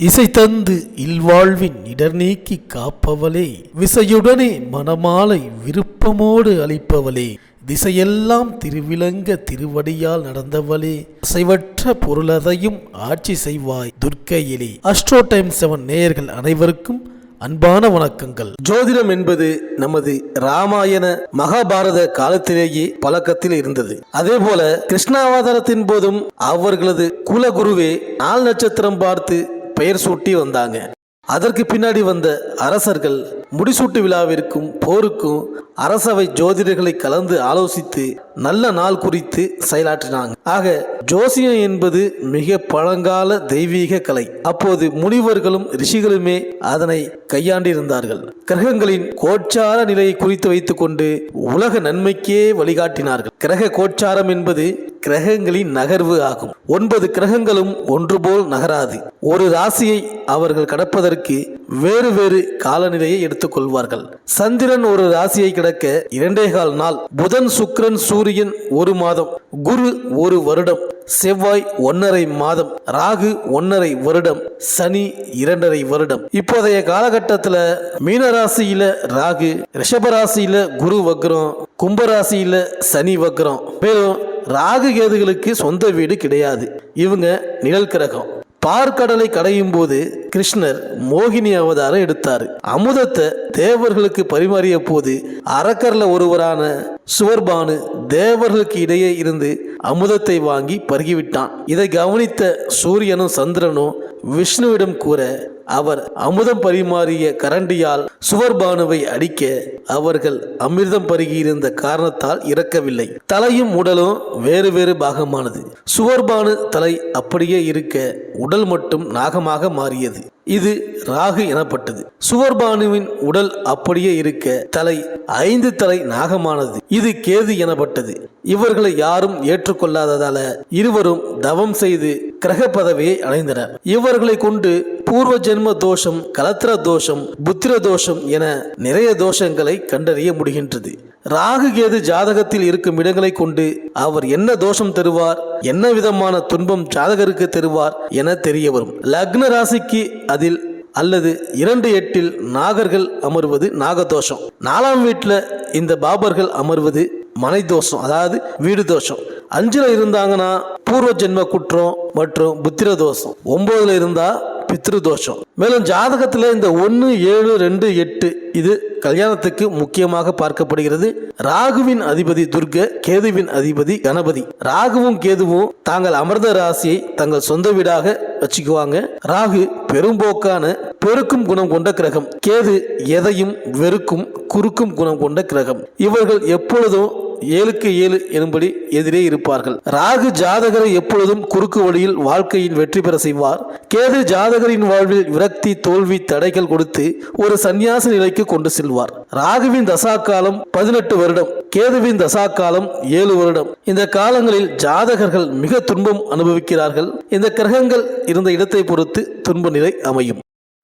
இசை தந்து இல்வாழ்வின் இடர் நீக்கி காப்பவளே. விசையுடனே மனமாலை விருப்பமோடு அளிப்பவளே. திசையெல்லாம் திருவிளங்க திருவடியால் நடந்தவளே. அசைவற்ற பொருளதையும் ஆட்சி செய்வாய் துர்க்கையிலே. அஸ்ட்ரோ டைம் செவன் நேயர்கள் அனைவருக்கும் அன்பான வணக்கங்கள். ஜோதிடம் என்பது நமது ராமாயண மகாபாரத காலத்திலேயே பழக்கத்தில் இருந்தது. அதே போல கிருஷ்ணாவதாரத்தின் போதும் அவர்களது குலகுருவே நாள் நட்சத்திரம் பார்த்து பெயர் சூட்டி வந்தாங்க. அதற்கு பின்னாடி வந்த அரசர்கள் முடிசூட்டு விழாவிற்கும் போருக்கும் அரசவை ஜோதிடர்களை கலந்து ஆலோசித்து நல்ல நாள் குறித்து செயலாற்றினாங்க. ஆக ஜோசியம் என்பது மிக பழங்கால தெய்வீக கலை. அப்போது முனிவர்களும் ரிஷிகளுமே அதனை கையாண்டிருந்தார்கள். கிரகங்களின் கோச்சார நிலையை குறித்து வைத்துக்கொண்டு உலக நன்மைக்கே வழிகாட்டினார்கள். கிரக கோச்சாரம் என்பது கிரகங்களின் நகர்வு ஆகும். ஒன்பது கிரகங்களும் ஒன்று போல் நகராது. ஒரு ராசியை அவர்கள் கடப்பதற்கு வேறு வேறு காலநிலையை எடுத்துக்கொள்வார்கள் சந்திரன் ஒரு ராசியை கிடக்க இரண்டே கால் நாள் புதன் சுக்கிரன் சூரியன் ஒரு மாதம் குரு ஒரு வருடம் செவ்வாய் ஒன்னரை மாதம் ராகு ஒன்னரை வருடம் சனி இரண்டரை வருடம். இப்போதைய காலகட்டத்தில் மீனராசியில ராகு ரிஷபராசியில குரு வக்ரம் கும்பராசியில சனி வக்ரம். மேலும் ராகு கேதுகளுக்கு சொந்த வீடு கிடையாது. இவங்க நிழல் கிரகம். பார்க்கடலை கடையும் போது கிருஷ்ணர் மோகினி அவதாரம் எடுத்தார். அமுதத்தை தேவர்களுக்கு பரிமாறிய போது அரக்கர்ல ஒருவரான சுவர்பானு தேவர்களுக்கு இடையே இருந்து அமுதத்தை வாங்கி பருகிவிட்டான். இதை கவனித்த சூரியனும் சந்திரனும் விஷ்ணுவிடம் கூற அவர் அமுதம் பரிமாறிய கரண்டியால் சுவர்பானுவை அடிக்க அவர்கள் அமிர்தம் பருகியிருந்த காரணத்தால் இறக்கவில்லை. தலையும் உடலும் வேறு வேறு பாகமானது. சுவர்பானு தலை அப்படியே இருக்க உடல் மட்டும் நாகமாக மாறியது. இது ராகு எனப்பட்டது. சுவர்பானுவின் உடல் அப்படியே இருக்க தலை ஐந்து தலை நாகமானது. இது கேது எனப்பட்டது. இவர்களை யாரும் ஏற்றுக்கொள்ளாததால இருவரும் தவம் செய்து கிரக பதவியை அடைந்தனர். இவர்களை கொண்டு பூர்வ ஜென்ம தோஷம் கலத்திர தோஷம் புத்திர தோஷம் என நிறைய தோஷங்களை கண்டறிய முடிகின்றது. ராகு கேது ஜாதகத்தில் இருக்கும் இடங்களை கொண்டு அவர் என்ன தோஷம் தருவார் என்ன விதமான துன்பம் ஜாதகருக்கு தருவார் என தெரிய வரும். லக்ன ராசிக்கு அதில் அல்லது இரண்டு எட்டில் நாகர்கள் அமர்வது நாகதோஷம். நாலாம் வீட்டில் இந்த பாபர்கள் அமர்வது மனை தோஷம் அதாவது வீடு தோஷம். அஞ்சில் இருந்தாங்கன்னா பூர்வ ஜென்ம குற்றம் மற்றும் புத்திர தோஷம் ஒன்பதுல இருந்தால் பித்ரு தோஷம் மேலும் ஜாதகத்தில் இந்த ஒன்று ஏழு ரெண்டு எட்டு இது கல்யாணத்துக்கு முக்கியமாக பார்க்கப்படுகிறது. ராகுவின் அதிபதி துர்க கேதுவின் அதிபதி கணபதி. ராகுவும் கேதுவும் தாங்கள் அமர்ந்த ராசியை தங்கள் சொந்த வீடாக வச்சுக்குவாங்க. ராகு பெரும்போக்கான பெருக்கும் குணம் கொண்ட கிரகம். கேது எதையும் வெறுக்கும் குறுக்கும் குணம் கொண்ட கிரகம். இவர்கள் எப்பொழுதும் ஏழுக்கு ஏழு எனும்படி எதிரே இருப்பார்கள். ராகு ஜாதகரை எப்பொழுதும் குறுக்கு வழியில் வாழ்க்கையின் வெற்றி பெற செய்வார். கேது ஜாதகரின் வாழ்வில் விரக்தி தோல்வி தடைகள் கொடுத்து ஒரு சந்நியாச நிலைக்கு கொண்டு செல்வார். ராகுவின் தசா காலம் பதினெட்டு வருடம் கேதுவின் தசா காலம் ஏழு வருடம். இந்த காலங்களில் ஜாதகர்கள் மிக துன்பம் அனுபவிக்கிறார்கள். இந்த கிரகங்கள் இருந்த இடத்தை பொறுத்து துன்ப நிலை அமையும்.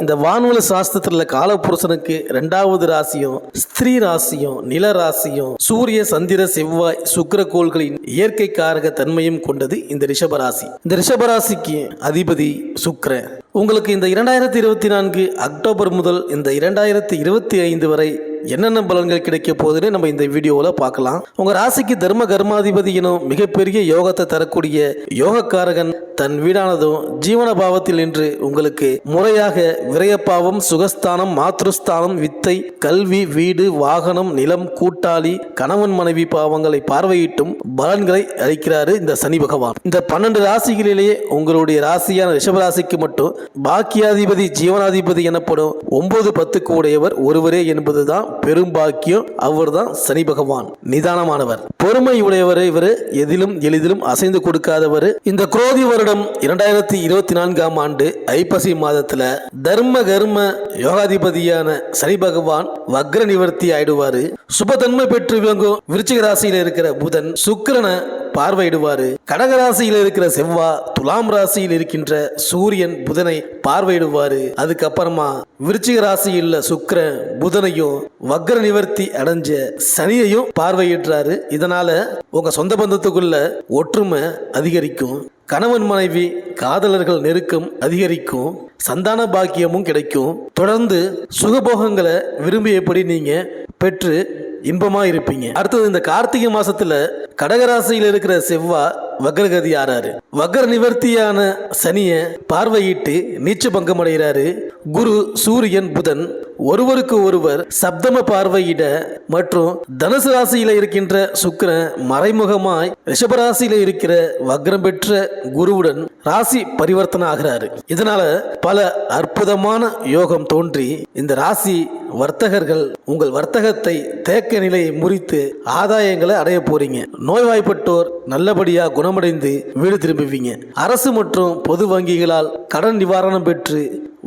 இந்த வான்வல சாஸ்திரத்துல காலபுருஷனுக்கு ரெண்டாவது ராசியும் ஸ்திரீ ராசியும் நில ராசியும் சூரிய சந்திர செவ்வாய் சுக்கர கோள்களின் இயற்கை காரக தன்மையும் கொண்டது இந்த ரிஷபராசி. இந்த ரிஷபராசிக்கு அதிபதி சுக்கர உங்களுக்கு இந்த இரண்டாயிரத்தி இருபத்தி நான்கு அக்டோபர் முதல் இந்த இரண்டாயிரத்தி இருபத்தி ஐந்து வரை என்னென்ன பலன்கள் கிடைக்க போகுதுன்னு நம்ம இந்த வீடியோவில் பார்க்கலாம். உங்க ராசிக்கு தர்ம கர்மாதிபதி எனும் மிகப்பெரிய யோகத்தை தரக்கூடிய யோகக்காரகன் தன் வீடானதும் ஜீவன பாவத்தில் இன்று உங்களுக்கு முறையாக விரயப்பாவம் சுகஸ்தானம் மாத்ருஸ்தானம் வித்தை கல்வி வீடு வாகனம் நிலம் கூட்டாளி கணவன் மனைவி பாவங்களை பார்வையிட்டும் பலன்களை அளிக்கிறாரு இந்த சனி பகவான். இந்த பன்னெண்டு ராசிகளிலேயே உங்களுடைய ராசியான ரிஷபராசிக்கு மட்டும் பாக்கியாதிபதி ஜீவனாதிபதி எனப்படும் ஒன்பது பத்துக்கு உடையவர் ஒருவரே என்பதுதான் பெரும்பாக்கியம் அவர் அவர்தான் சனி பகவான். நிதானமானவர். பொறுமை உடையவர் இவர் எதிலும் எளிதிலும் அசைந்து கொடுக்காதவர். இந்த குரோதி வருடம் இரண்டாயிரத்தி இருபத்தி நான்காம் ஆண்டு ஐப்பசி மாதத்துல தர்ம கர்ம யோகாதிபதியான சனி பகவான் வக்ர நிவர்த்தி ஆயிடுவாரு. சுபதன்மை பெற்று விளங்கும் விருச்சிக ராசியில இருக்கிற புதன் சுக்கிரனை பார்வையிடுவார். கடகராசியில் இருக்கிற செவ்வா துலாம் ராசியில் இருக்கின்ற சூரியன் புதனை பார்வையிடுவார். அதுக்கப்புறமா விருச்சிக ராசியில் சுக்கரன் புதனையும் வக்ர நிவர்த்தி அடைஞ்ச சனியையும் பார்வையிடுறாரு. இதனால உங்க சொந்த பந்தத்துக்குள்ள ஒற்றுமை அதிகரிக்கும். கணவன் மனைவி காதலர்கள் நெருக்கம் அதிகரிக்கும் சந்தான பாக்கியமும் கிடைக்கும். தொடர்ந்து சுகபோகங்களை விரும்பியபடி நீங்க பெற்று இன்பமா இருப்பீங்க? அடுத்தது இந்த கார்த்திகை மாசத்துல கடகராசியில் இருக்கிற செவ்வா வக்ரகதி ஆறாரு. வக்ர நிவர்த்தியான சனிய பார்வையிட்டு நீச்ச பங்கம் அடைகிறாரு. குரு சூரியன் புதன் ஒருவருக்கு ஒருவர் சப்தம பார்வையிட மற்றும் தனுசு ராசியில இருக்கின்ற சுக்கரன் மறைமுகமாய் ரிஷபராசியில இருக்கிற வக்ரம் பெற்ற குருவுடன் ராசி பரிவர்த்தனை ஆகிறாரு இதனால பல அற்புதமான யோகம் தோன்றி இந்த ராசி வர்த்தகர்கள் உங்கள் வர்த்தகத்தை தேக்க நிலையை முறித்து ஆதாயங்களை அடைய போறீங்க. நோய்வாய்ப்பட்டோர் நல்லபடியா குணமடைந்து வீடு திரும்புவீங்க. அரசு மற்றும் பொது வங்கிகளால் கடன் நிவாரணம் பெற்று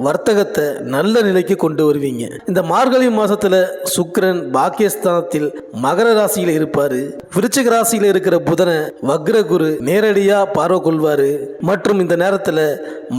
வர்த்தகத்தை நல்ல நிலைக்கு கொண்டு வருவீங்க. இந்த மார்கழி மாசத்துல சுக்கரன் பாக்கியஸ்தானத்தில் மகர ராசியில இருப்பாரு. விருச்சிக ராசியில இருக்கிற புதனை வக்ர குரு நேரடியா பார்வை கொள்வாரு. மற்றும் இந்த நேரத்துல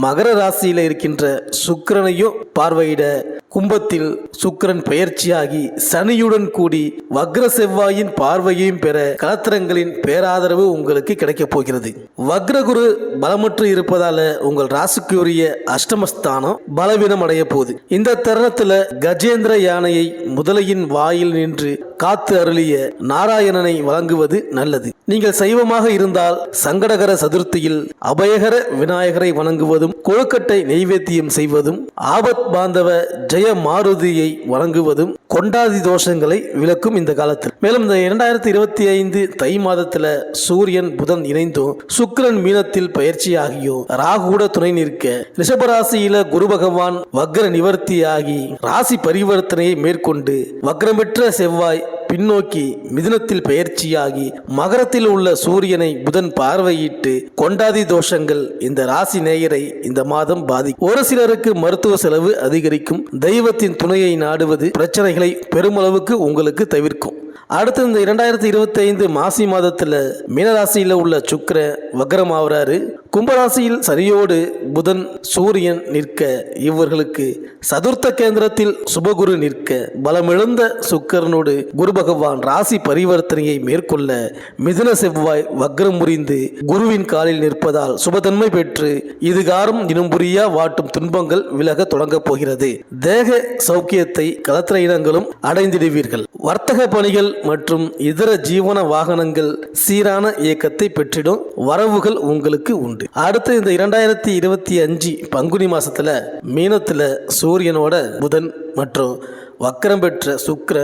மகர ராசியில இருக்கின்ற சுக்கரனையும் பார்வையிட கும்பத்தில் சுக்கிரன் பெயர்ச்சியாகி சனியுடன் கூடி வக்ர செவ்வாயின் பார்வையையும் பெற கலத்திரங்களின் பேராதரவு உங்களுக்கு கிடைக்கப் போகிறது. வக்ரகுரு பலமற்று இருப்பதால உங்கள் ராசிக்குரிய அஷ்டமஸ்தானம் பலவீனம் அடைய போகுது. இந்த தருணத்துல கஜேந்திர யானையை முதலையின் வாயில் நின்று காத்து அருளிய நாராயணனை வழங்குவது நல்லது. நீங்கள் சைவமாக இருந்தால் சங்கடகர சதுர்த்தியில் அபயகர விநாயகரை வணங்குவதும் கொழுக்கட்டை நெய்வேத்தியம் செய்வதும் ஆபத் பாந்தவ ஜெய மாருதியை வணங்குவதும் கொண்டாதி தோஷங்களை விளக்கும் இந்த காலத்தில். மேலும் இந்த இரண்டாயிரத்தி இருபத்தி ஐந்து தை மாதத்துல சூரியன் புதன் இணைந்தும் சுக்கிரன் மீனத்தில் பயிற்சி ஆகியும் ராகுட துணை நிற்க ரிஷபராசியில குரு பகவான் வக்ர நிவர்த்தியாகி ராசி பரிவர்த்தனையை மேற்கொண்டு வக்ரமற்ற செவ்வாய் பின்னோக்கி மிதுனத்தில் பெயர்ச்சியாகி மகரத்தில் உள்ள சூரியனை புதன் பார்வையிட்டு கொண்டாதி தோஷங்கள் இந்த ராசி நேயரை இந்த மாதம் பாதிக்கும் ஒரு சிலருக்கு மருத்துவ செலவு அதிகரிக்கும். தெய்வத்தின் துணையை நாடுவது பிரச்சனைகளை பெருமளவுக்கு உங்களுக்கு தவிர்க்கும். அடுத்து இந்த இரண்டாயிரத்தி இருபத்தி ஐந்து மாசி மாதத்தில் மீனராசியில் உள்ள சுக்கர வக்ரம் ஆகுறாரு கும்பராசியில் சரியோடு புதன் சூரியன் நிற்க இவர்களுக்கு சதுர்த்த கேந்திரத்தில் சுபகுரு நிற்க பலமிழந்த சுக்கரனோடு குரு பகவான் ராசி பரிவர்த்தனையை மேற்கொள்ள மிதுன செவ்வாய் வக்ரம் முறிந்து குருவின் காலில் நிற்பதால் சுபதன்மை பெற்று இதுகாரும் இனம் புரியா வாட்டும் துன்பங்கள் விலக தொடங்கப் போகிறது. தேக சௌக்கியத்தை கலத்திர இனங்களும் அடைந்திடுவீர்கள். வர்த்தக பணிகள் மற்றும் இதர ஜீவன வாகனங்கள் சீரான இயக்கத்தை பெற்றிடும். வரவுகள் உங்களுக்கு உண்டு. அடுத்து இந்த இரண்டாயிரத்தி இருபத்தி அஞ்சு பங்குனி மாசத்துல மீனத்துல சூரியனோட புதன் மற்றும் வக்கரம் பெற்ற சுக்கர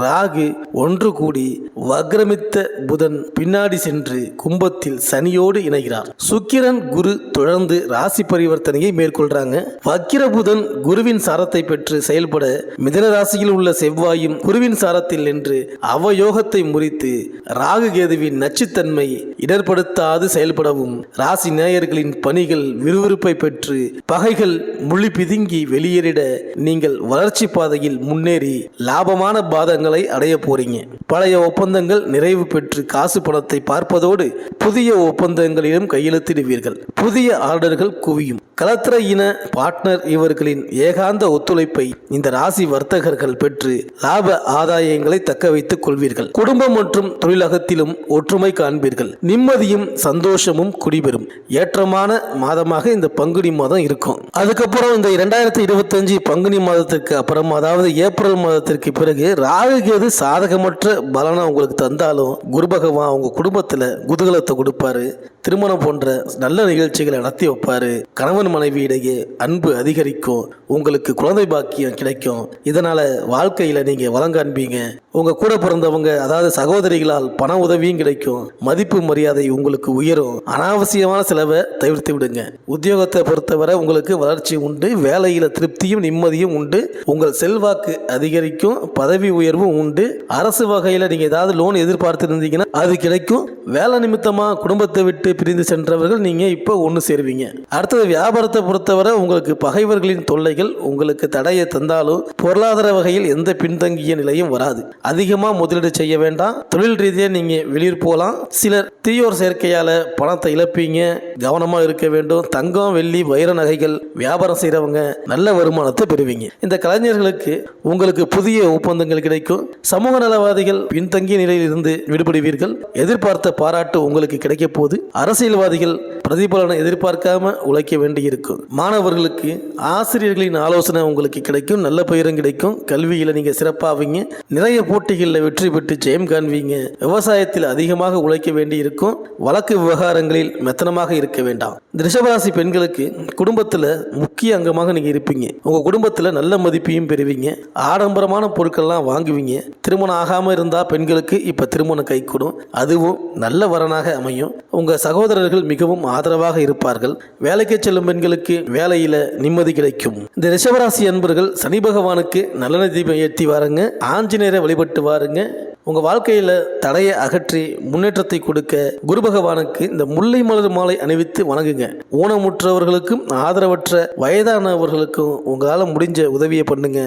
ராகு ஒன்று கூடி வக்ரமித்த புதன் பின்னாடி சென்று கும்பத்தில் சனியோடு இணைகிறார். சுக்கிரன் குரு தொடர்ந்து ராசி பரிவர்த்தனையை மேற்கொள்றாங்க. வக்கிர புதன் குருவின் சாரத்தை பெற்று செயல்பட மிதன ராசியில் உள்ள செவ்வாயும் குருவின் சாரத்தில் நின்று அவயோகத்தை முறித்து ராகு கேதுவின் நச்சுத்தன்மை இடர்படுத்தாது செயல்படவும் ராசி நேயர்களின் பணிகள் விறுவிறுப்பை பெற்று பகைகள் முள்ளி பிதுங்கி வெளியேறிட நீங்கள் வளர்ச்சி பாதையில் முன் முன்னேறி லாபமான பாதங்களை அடைய போறீங்க. பழைய ஒப்பந்தங்கள் நிறைவு பெற்று காசு பணத்தை பார்ப்பதோடு புதிய ஒப்பந்தங்களிலும் கையெழுத்திடுவீர்கள். புதிய ஆர்டர்கள் குவியும். கலத்திர இன பார்ட்னர் இவர்களின் ஏகாந்த ஒத்துழைப்பை இந்த ராசி வர்த்தகர்கள் பெற்று லாப ஆதாயங்களை தக்க வைத்துக் கொள்வீர்கள். குடும்பம் மற்றும் தொழிலகத்திலும் ஒற்றுமை காண்பீர்கள். நிம்மதியும் சந்தோஷமும் குடிபெறும். ஏற்றமான மாதமாக இந்த பங்குனி மாதம் இருக்கும். அதுக்கப்புறம் இந்த இரண்டாயிரத்தி இருபத்தஞ்சு பங்குனி மாதத்திற்கு அப்புறம் அதாவது ஏப்ரல் ஏப்ரல் மாதத்திற்கு பிறகு ராகு கேது சாதகமற்ற பலனை உங்களுக்கு தந்தாலும் குரு பகவான் உங்க குடும்பத்துல குதூகலத்தை கொடுப்பாரு. திருமணம் போன்ற நல்ல நிகழ்ச்சிகளை நடத்தி வைப்பாரு. கணவன் மனைவி இடையே அன்பு அதிகரிக்கும். உங்களுக்கு குழந்தை பாக்கியம் கிடைக்கும். இதனால வாழ்க்கையில நீங்க வளம் காண்பீங்க. உங்கள் கூட பிறந்தவங்க அதாவது சகோதரிகளால் பண உதவியும் கிடைக்கும் மதிப்பு மரியாதை உங்களுக்கு உயரும். அனாவசியமான செலவை தவிர்த்து விடுங்க. உத்தியோகத்தை பொறுத்தவரை உங்களுக்கு வளர்ச்சி உண்டு வேலையில் திருப்தியும் நிம்மதியும் உண்டு உங்கள் செல்வாக்கு அதிகரிக்கும் பதவி உயர்வும் உண்டு. அரசு வகையில் நீங்கள் ஏதாவது லோன் எதிர்பார்த்துருந்தீங்கன்னா அது கிடைக்கும். வேலை நிமித்தமாக குடும்பத்தை விட்டு பிரிந்து சென்றவர்கள் நீங்கள் இப்போ ஒன்று சேருவீங்க. அடுத்தது வியாபாரத்தை பொறுத்தவரை உங்களுக்கு பகைவர்களின் தொல்லைகள் உங்களுக்கு தடையை தந்தாலும் பொருளாதார வகையில் எந்த பின்தங்கிய நிலையும் வராது. அதிகமாக முதலீடு செய்ய வேண்டாம். தொழில் ரீதியாக நீங்கள் வெளியூர் போகலாம் சிலர் தீயோர் சேர்க்கையால் பணத்தை இழப்பீங்க. கவனமாக இருக்க வேண்டும். தங்கம் வெள்ளி வைர நகைகள் வியாபாரம் செய்கிறவங்க நல்ல வருமானத்தை பெறுவீங்க. இந்த கலைஞர்களுக்கு உங்களுக்கு புதிய ஒப்பந்தங்கள் கிடைக்கும். சமூக நலவாதிகள் பின்தங்கிய நிலையில் இருந்து விடுபடுவீர்கள். எதிர்பார்த்த பாராட்டு உங்களுக்கு கிடைக்க போகுது அரசியல்வாதிகள் பிரதிபலனை எதிர்பார்க்காம உழைக்க வேண்டியிருக்கும். மாணவர்களுக்கு ஆசிரியர்களின் ஆலோசனை உங்களுக்கு கிடைக்கும். நல்ல பெயரும் கிடைக்கும். கல்வியில் நீங்கள் சிறப்பாவீங்க. நிறைய போட்டிகளில் வெற்றி பெற்று ஜெயம் காண்பீங்க. விவசாயத்தில் அதிகமாக உழைக்க வேண்டியிருக்கும். வழக்கு விவகாரங்களில் மெத்தனமாக இருக்க வேண்டாம். ரிஷபராசி பெண்களுக்கு குடும்பத்தில் முக்கிய அங்கமாக நீங்கள் இருப்பீங்க. உங்கள் குடும்பத்தில் நல்ல மதிப்பையும் பெறுவீங்க. ஆடம்பரமான பொருட்கள்லாம் வாங்குவீங்க. திருமணம் ஆகாமல் இருந்தால் பெண்களுக்கு இப்போ திருமணம் கைகூடும். அதுவும் நல்ல வரனாக அமையும். உங்கள் சகோதரர்கள் மிகவும் ஆதரவாக இருப்பார்கள். வேலைக்கு செல்லும் பெண்களுக்கு வேலையில் நிம்மதி கிடைக்கும். இந்த ரிஷபராசி அன்பர்கள் சனி பகவானுக்கு நல்லெண்ண தீபம் ஏற்றி வாருங்க. ஆஞ்சநேயரை வழிபட்டு வாருங்க. உங்கள் வாழ்க்கையில் தடையை அகற்றி முன்னேற்றத்தை கொடுக்க குரு பகவானுக்கு இந்த முல்லை மலர் மாலை அணிவித்து வணங்குங்க. ஊனமுற்றவர்களுக்கும் ஆதரவற்ற வயதானவர்களுக்கும் உங்களால் முடிஞ்ச உதவியை பண்ணுங்க.